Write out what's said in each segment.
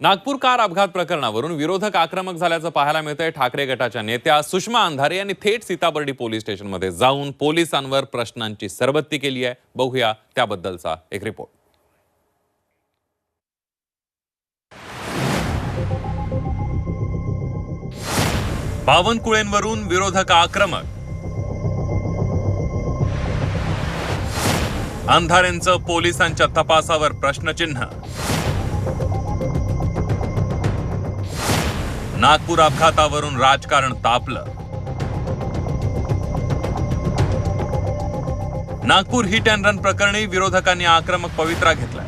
Nagpur car अपघात प्रकरणावरून विरोधक आक्रमक झाल्याचं पाहायला मिळतंय. ठाकरे गटाच्या नेत्या सुषमा अंधारे यांनी थेट सीताबर्डी पोलीस स्टेशनमध्ये जाऊन पोलिसांवर प्रश्नांची सरबत्ती केली आहे. बघूया त्याबद्दलचा एक रिपोर्ट बावनकुळेंवरून विरोधक आक्रमक. अंधारेंचं पोलिसांच्या तपासावर प्रश्नचिन्ह. नागपूर अपघातावरून राजकारण तापलं. नागपूर हिट अँड रन प्रकरणी विरोधकांनी आक्रमक पवित्रा घेतला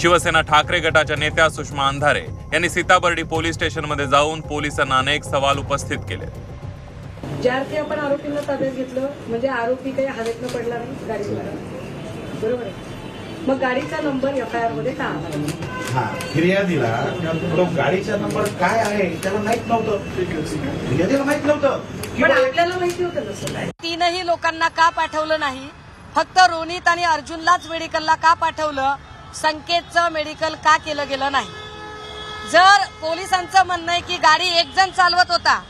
शिवसेना ठाकरे गटाच्या नेत्या सुषमा अंधारे यांनी सीताबर्डी पोलीस स्टेशनमध्ये जाऊन पोलिसांना अनेक सवाल उपस्थित केले. ज्या अर्थी आपण आरोपींना ताब्यात घेतलं म्हणजे आरोपी काही हवेतनं पडला नाही. बरोबर आहे? मग गाडीचा नंबर एफ आय आरमध्ये का आला हा फिर्यादीला तो गाडीचा नंबर काय आहे त्याला माहीत नव्हतं. फिर्यादीला माहीत नव्हतं. पण आपल्याला माहिती होतं कसं काय. तीनही लोकांना का पाठवलं नाही? फक्त रोनित आणि अर्जुनलाच मेडिकलला का पाठवलं? संकेतचं मेडिकल का केलं गेलं नाही? जर पोलिसांचं म्हणणं आहे की गाडी एक जण चालवत होता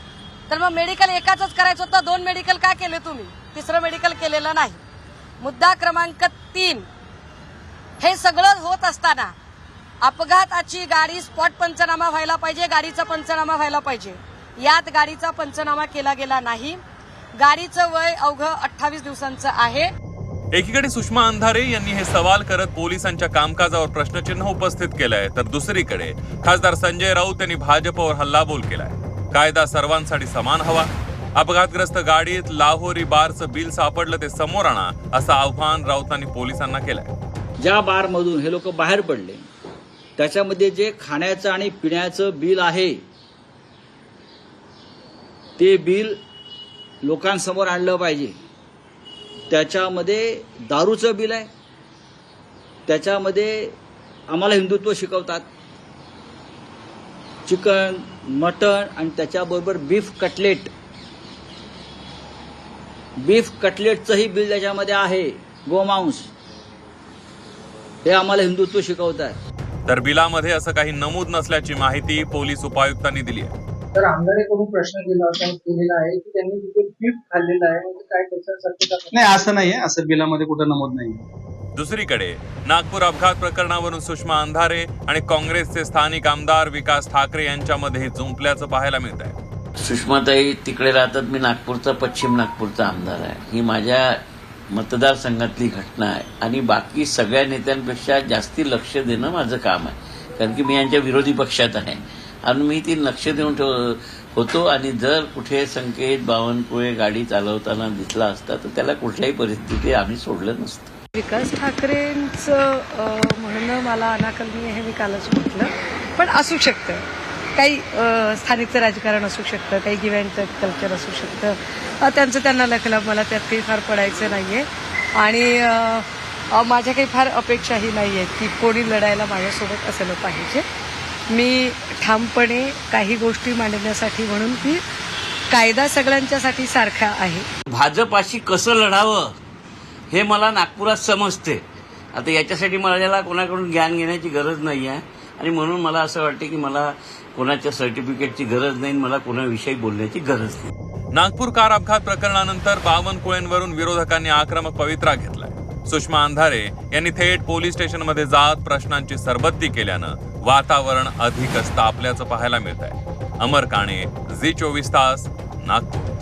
तर मग मेडिकल एकाच करायचं होतं. दोन मेडिकल का केले तुम्ही? तिसरं मेडिकल केलेलं नाही. मुद्दा क्रमांक तीन. हे सगळं होत असताना अपघाताची गाडी स्पॉट पंचनामा व्हायला पाहिजे गाडीचा पंचनामा व्हायला पाहिजे. यात गाडीचा पंचनामा केला गेला नाही. गाडीचं वय अवघं अठ्ठावीस दिवसांचं आहे. एकीकडे सुषमा अंधारे यांनी हे सवाल करत पोलिसांच्या कामकाजावर प्रश्नचिन्ह उपस्थित केलंय तर दुसरीकडे खासदार संजय राऊत यांनी भाजपवर हल्लाबोल केलाय. कायदा सर्वांसाठी समान हवा. अपघातग्रस्त गाडीत लाहोरी बारचं बिल सापडलं ते समोर आणा असं आव्हान राऊतांनी पोलिसांना केलंय. ज्या बारमधून हे लोक बाहेर पडले त्याच्यामध्ये जे खाण्याचं आणि पिण्याचं बिल आहे ते बिल लोकांसमोर आणलं पाहिजे. त्याच्यामध्ये दारूचं बिल आहे. त्याच्यामध्ये आम्हाला हिंदुत्व शिकवतात. चिकन मटण आणि त्याच्याबरोबर बीफ कटलेट. बीफ कटलेटचंही बिल त्याच्यामध्ये आहे. गोमांस. हे आम्हाला हिंदुत्व शिकवतात तर बिलामध्ये असं काही नमूद नसल्याची माहिती पोलीस उपायुक्तांनी दिली आहे. तर आमदारेकडून प्रश्न केला होता केलेला आहे की त्यांनी तिथे खाल्लेलं आहे म्हणजे काय त्याच्या शक्यता नाही असं नाहीये असं बिलामध्ये कुठं नमूद नाही दुसरीकडे नागपूर अपघात प्रकरणावरून सुषमा अंधारे आणि काँग्रेसचे स्थानिक आमदार विकास ठाकरे यांच्यामध्ये जुंपल्याचं पाहायला मिळत आहे सुषमाताई तिकडे राहतात मी नागपूरचा पश्चिम नागपूरचा आमदार आहे. ही माझ्या मतदारसंघातली घटना आहे. आणि बाकी सगळ्या नेत्यांपेक्षा जास्ती लक्ष देणं माझं काम आहे. कारण की मी यांच्या विरोधी पक्षात आहे. आणि मी ती लक्ष देऊन ठेव होतो. आणि जर कुठे संकेत बावनकुळे गाडी चालवताना दिसला असता तर त्याला कुठल्याही परिस्थिती आम्ही सोडलं नसतं. विकास ठाकरेंचं म्हणणं मला अनाकलनीय हे मी कालच म्हटलं. पण असू शकतं. काही स्थानिकचं राजकारण असू शकतं काही गिव्हॅनचं कल्चर असू शकतं. त्यांचं त्यांना लखला मला त्यात काही फार पडायचं नाही आहे आणि माझ्या काही फार अपेक्षाही नाही आहेत की कोणी लढायला माझ्यासोबत असलं पाहिजे. मी ठामपणे काही गोष्टी मांडण्यासाठी म्हणून की कायदा सगळ्यांच्यासाठी सारखा आहे. भाजपाशी कसं लढावं हे मला नागपुरात समजते. आता याच्यासाठी मला कोणाकडून ज्ञान घेण्याची गरज नाही आहे आणि म्हणून मला असं वाटतं की मला कोणाच्या सर्टिफिकेटची गरज नाही मला कोणाविषयी बोलण्याची गरज नाही. नागपूर कार अपघात प्रकरणानंतर बावनकुळेंवरून विरोधकांनी आक्रमक पवित्रा घेतलाय. सुषमा अंधारे यांनी थेट पोलीस स्टेशनमध्ये जात प्रश्नांची सरबत्ती केल्यानं वातावरण अधिकच तापल्याचं पाहायला मिळत आहे अमर काणे झी चोवीस तास नागपूर.